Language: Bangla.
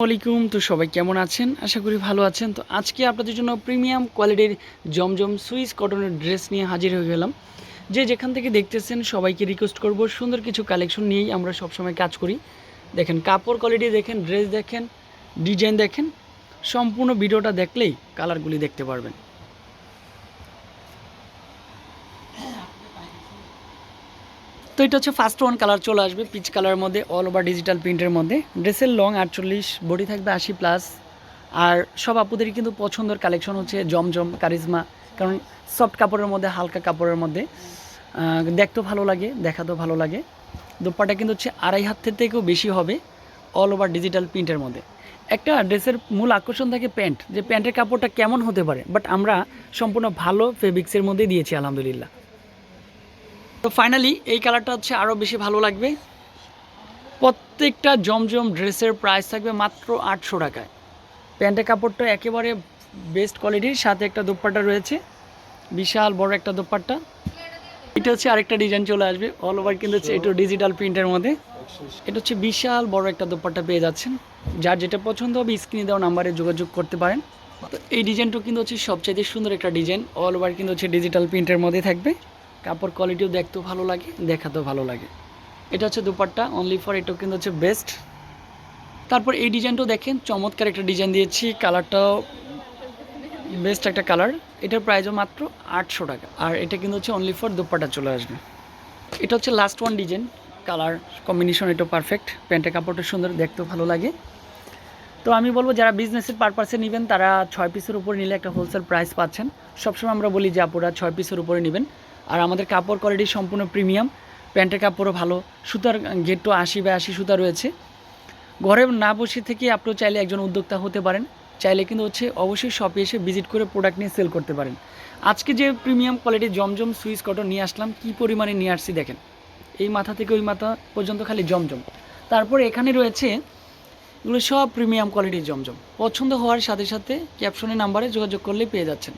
আসসালামাইকুম তো সবাই কেমন আছেন? আশা করি ভালো আছেন। তো আজকে আপনাদের জন্য প্রিমিয়াম কোয়ালিটির জমজম সুইস কটনের ড্রেস নিয়ে হাজির হয়ে গেলাম। যে যেখান থেকে দেখতেছেন, সবাইকে রিকোয়েস্ট করব, সুন্দর কিছু কালেকশন নিয়েই আমরা সবসময় কাজ করি। দেখেন, কাপড় কোয়ালিটি দেখেন ড্রেস দেখেন ডিজাইন দেখেন, সম্পূর্ণ ভিডিওটা দেখলেই কালারগুলি দেখতে পারবেন। তো এটা হচ্ছে ফার্স্ট ওয়ান কালার চলে আসবে পিচ কালারের মধ্যে অল ওভার ডিজিটাল প্রিন্টের মধ্যে। ড্রেসের লং আটচল্লিশ বডি থাকবে আশি প্লাস আর সব আপুদেরই কিন্তু পছন্দের কালেকশন হচ্ছে জমজম কারিজমা কারণ সফট কাপড়ের মধ্যে, হালকা কাপড়ের মধ্যে। দেখতেও ভালো লাগে, দেখাতেও ভালো লাগে। দোপাটা কিন্তু হচ্ছে আড়াই হাতের থেকেও বেশি হবে অল ওভার ডিজিটাল প্রিন্টের মধ্যে। একটা ড্রেসের মূল আকর্ষণ থাকে প্যান্ট, যে প্যান্টের কাপড়টা কেমন হতে পারে বাট আমরা সম্পূর্ণ ভালো ফেব্রিক্সের মধ্যে দিয়েছি, আলহামদুলিল্লাহ। তো ফাইনালি এই কালারটা হচ্ছে আরও বেশি ভালো লাগবে। প্রত্যেকটা জমজম ড্রেসের প্রাইস থাকবে মাত্র আটশো টাকায়। প্যান্টের কাপড়টা একেবারে বেস্ট কোয়ালিটির সাথে একটা দোপাট্টা রয়েছে। বিশাল বড় একটা দোপাট্টা। এটা হচ্ছে আরেকটা ডিজাইন চলে আসবে। অল ওভার কিন্তু হচ্ছে একটু ডিজিটাল প্রিন্টের মধ্যে। এটা হচ্ছে বিশাল বড় একটা দোপাট্টা পেয়ে যাচ্ছেন। যার যেটা পছন্দ হবে স্ক্রিনে দেওয়া নাম্বারে যোগাযোগ করতে পারেন। তো এই ডিজাইনটা কিন্তু হচ্ছে সবচাইতে সুন্দর একটা ডিজাইন অল ওভার কিন্তু হচ্ছে ডিজিটাল প্রিন্টের মধ্যে থাকবে। কাপড় কোয়ালিটিও দেখতেও ভালো লাগে, দেখাতেও ভালো লাগে। এটা হচ্ছে দুপাট্টা অনলি ফর এটাও কিন্তু হচ্ছে বেস্ট তারপর এই ডিজাইনটাও দেখেন, চমৎকার একটা ডিজাইন দিয়েছি, কালারটাও বেস্ট একটা কালার। এটার প্রাইসও মাত্র আটশো টাকা, আর এটা কিন্তু হচ্ছে অনলি ফর দুপাট্টা চলে আসবে। এটা হচ্ছে last one design colour combination এটাও পারফেক্ট প্যান্টের কাপড়টা সুন্দর, দেখতেও ভালো লাগে। তো আমি বলব, যারা বিজনেসের পারপাসে নেবেন, তারা ছয় পিসের উপরে নিলে একটা হোলসেল প্রাইস পাচ্ছেন। সবসময় আমরা বলি যে, আপুরা ছয় পিসের উপরে নেবেন। আর আমাদের কাপড় কোয়ালিটি সম্পূর্ণ প্রিমিয়াম প্যান্টের কাপড়ও ভালো। সুতার গেট গেটও আশি বা আশি সুতা রয়েছে। ঘরে না বসে থেকে আপনিও চাইলে একজন উদ্যোক্তা হতে পারেন। চাইলে কিন্তু হচ্ছে অবশ্যই শপে এসে ভিজিট করে প্রোডাক্ট নিয়ে সেল করতে পারেন। আজকে যে প্রিমিয়াম কোয়ালিটির জমজম সুইচ কটন নিয়ে আসলাম, কী পরিমাণে নিয়ে আসছি দেখেন। এই মাথা থেকে ওই মাথা পর্যন্ত খালি জমজম। তারপর এখানে রয়েছে, এগুলো সব প্রিমিয়াম কোয়ালিটির জমজম। পছন্দ হওয়ার সাথে সাথে ক্যাপশনের নাম্বারে যোগাযোগ করলে পেয়ে যাচ্ছেন।